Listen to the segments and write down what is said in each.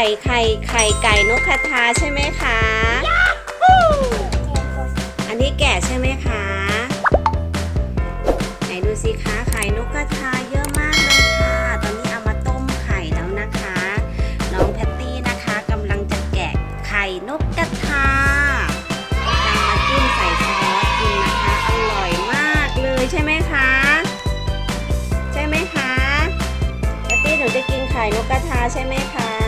ไก่ไข่ไข่ไก่นกกระทาใช่ไหมคะ อันนี้แกะใช่ไหมคะ ไหนดูสิคะไข่นกกระทาเยอะมากเลยค่ะ ตอนนี้เอามาต้มไข่แล้วนะคะ น้องแพตตี้นะคะกำลังจะแกะไข่นกกระทากำลังมาจิ้มใส่ซอสกินนะคะ อร่อยมากเลยใช่ไหมคะ ใช่ไหมคะ แพตตี้หนูจะกินไข่นกกระทาใช่ไหมคะเดี๋ยว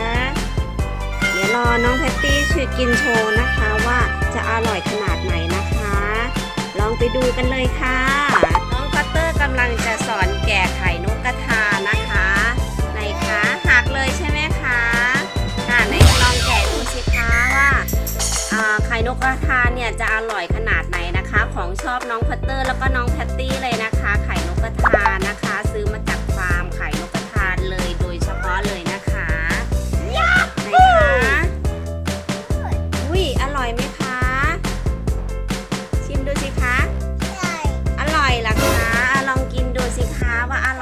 รอน้องแพตตี้ช่วยกินโชว์นะคะว่าจะอร่อยขนาดไหนนะคะ ลองไปดูกันเลยค่ะ น้องพัตเตอร์กำลังจะสอนแกะไข่นกกระทานะคะไหนคะหักเลยใช่ไหมคะค่ะไหนลองแกะดูสิคะว่าอ่าไข่นกกระทาเนี่ยจะอร่อยขนาดไหนนะคะ ของชอบน้องพัตเตอร์แล้วก็น้องแพตตี้เลยนะคะ ไข่นกกระทานะคะ ซื้อ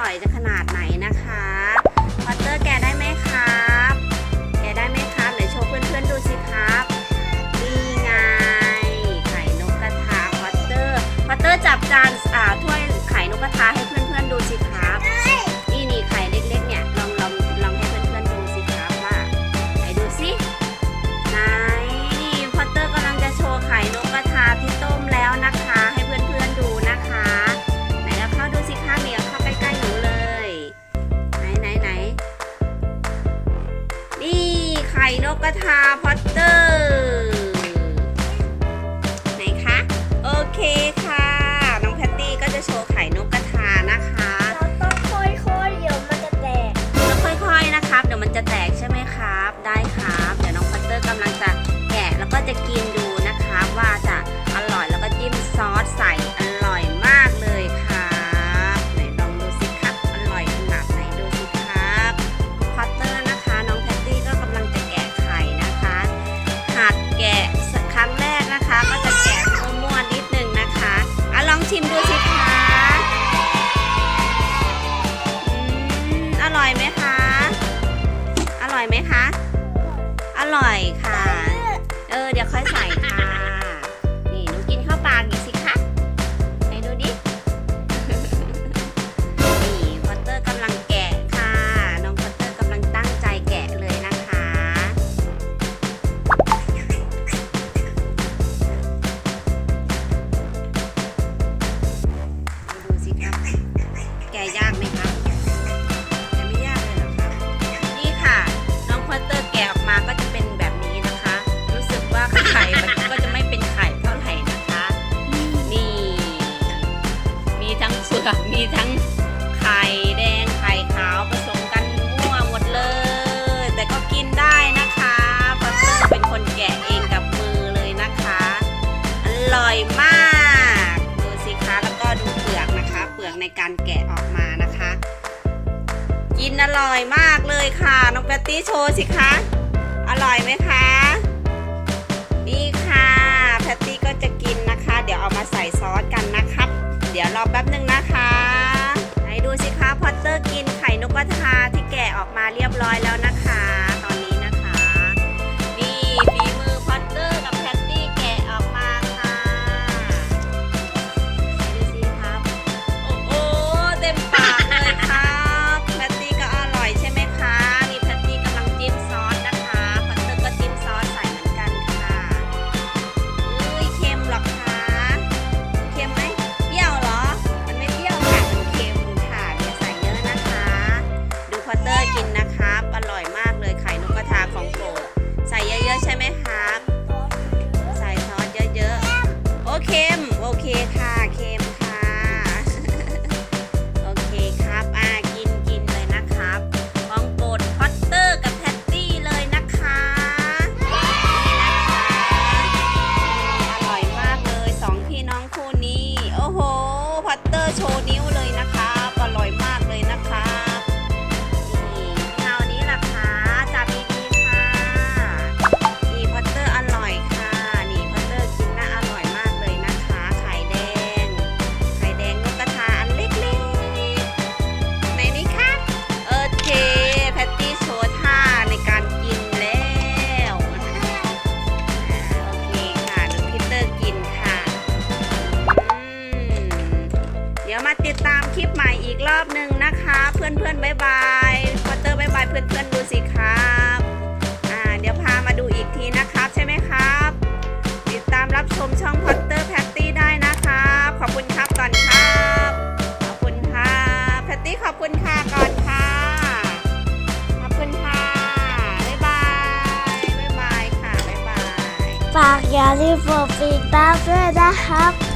อยจะขนาดไหนนะคะพัตเตอร์แกได้ไหมครับ แกได้ไหมครับไหนโชว์เพื่อนๆดูสิครับนี่ไงไข่นกกระทาพัตเตอร์พัตเตอร์จับจานอ่าถ้วยไข่นกกระทาให้ ไข่นกกระทาพัตเตอร์ คะ อร่อยค่ะ เออ เดี๋ยวค่อยใส่ค่ะ มีทั้งไข่แดงไข่ขาวผสมกันมั่วหมดเลย แต่ก็กินได้นะคะพอตเตอร์เป็นคนแกะเองกับมือเลยนะคะ อร่อยมากดูสิคะแล้วก็ดูเปลือกนะคะ เปลือกในการแกะออกมานะคะ กินอร่อยมากเลยค่ะน้องแพตตี้โชว์สิคะอร่อยไหมคะนี่ค่ะแพตตี้ก็จะกินนะคะ เดี๋ยวเอามาใส่ซอสกันนะครับ อแป๊บหนึ่งนะคะ ไหนดูสิคะพอตเตอร์กินไข่นกกระทาที่แกะออกมาเรียบร้อยแล้วนะคะ ดี๋ยวมาติดตามคลิปใหม่อีกรอบหนึ่งนะคะ เพื่อนเพื่อนๆบายบายพอตเตอร์บายบายเพื่อนเพื่อนๆดูสิครับอ่าเดี๋ยวพามาดูอีกทีนะครับใช่ไหมครับ ติดตามรับชมช่องพอตเตอร์แพตตี้ได้นะครับ ขอบคุณครับก่อนครับขอบคุณค่ะแพตตี้ขอบคุณค่ะก่อนค่ะขอบคุณค่ะบ๊ายบายบ๊ายบายค่ะบ๊ายบายฝากอย่าลืมกดติดตามด้วยนะครับ